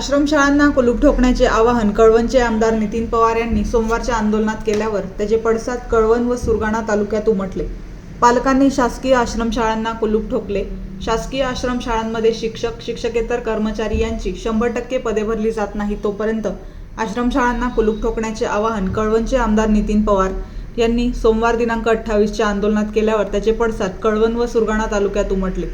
आश्रमशाळांना कुलूप ठोकण्याचे आवाहन कळवणचे आमदार नितीन पवार यांनी सोमवारच्या आंदोलनात केल्यावर त्याचे पडसाद कळवण व सुरगाणा तालुक्यात उमटले. पालकांनी शासकीय आश्रमशाळांना कुलूप ठोकले. शासकीय आश्रमशाळांमध्ये शिक्षक शिक्षकेतर कर्मचारी यांची शंभर टक्के पदे भरली जात नाही तोपर्यंत आश्रमशाळांना कुलूप ठोकण्याचे आवाहन कळवणचे आमदार नितीन पवार यांनी सोमवार दिनांक अठ्ठावीसच्या आंदोलनात केल्यावर त्याचे पडसाद कळवण व सुरगाणा तालुक्यात उमटले.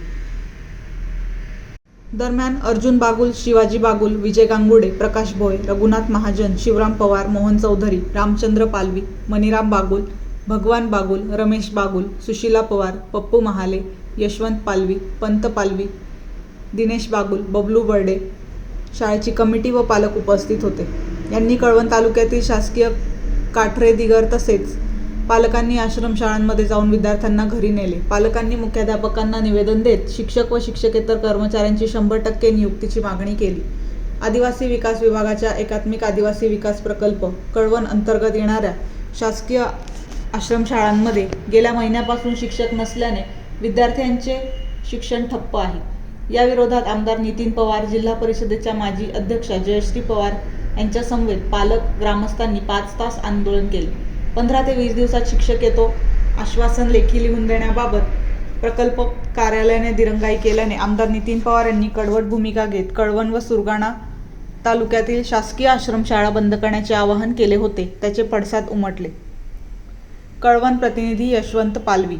दरम्यान अर्जुन बागुल शिवाजी बागुल विजय गांगुडे प्रकाश भोये रघुनाथ महाजन शिवराम पवार मोहन चौधरी रामचंद्र पालवी मणिराम बागुल भगवान बागुल रमेश बागुल सुशीला पवार पप्पू महाले यशवंत पालवी पंत पालवी दिनेश बागुल बबलू बर्डे शाळेची कमिटी व पालक उपस्थित होते. यांनी कळवण तालुक्यातील शासकीय काठरे दिगर तसेच पालकांनी आश्रमशाळांमध्ये जाऊन विद्यार्थ्यांना घरी नेले. पालकांनी मुख्याध्यापकांना निवेदन देत शिक्षक व शिक्षकेतर कर्मचाऱ्यांची शंभर टक्के नियुक्तीची मागणी केली. आदिवासी विकास विभागाच्या एकात्मिक आदिवासी विकास प्रकल्प कळवण अंतर्गत येणाऱ्या शासकीय आश्रमशाळांमध्ये गेल्या महिन्यापासून शिक्षक नसल्याने विद्यार्थ्यांचे शिक्षण ठप्प आहे. या विरोधात आमदार नितीन पवार जिल्हा परिषदेच्या माजी अध्यक्षा जयश्री पवार यांच्यासमवेत पालक ग्रामस्थांनी पाच तास आंदोलन केले. पंधरा ते वीस दिवसात शिक्षक येतो आश्वासन लेखी लिहून देण्याबाबत प्रकल्प कार्यालयाने दिरंगाई केल्याने आमदार नितीन पवार यांनी कडवट भूमिका घेत कळवण व सुरगाणा तालुक्यातील शासकीय आश्रमशाळा बंद करण्याचे आवाहन केले होते त्याचे पडसाद उमटले. कळवण प्रतिनिधी यशवंत पालवी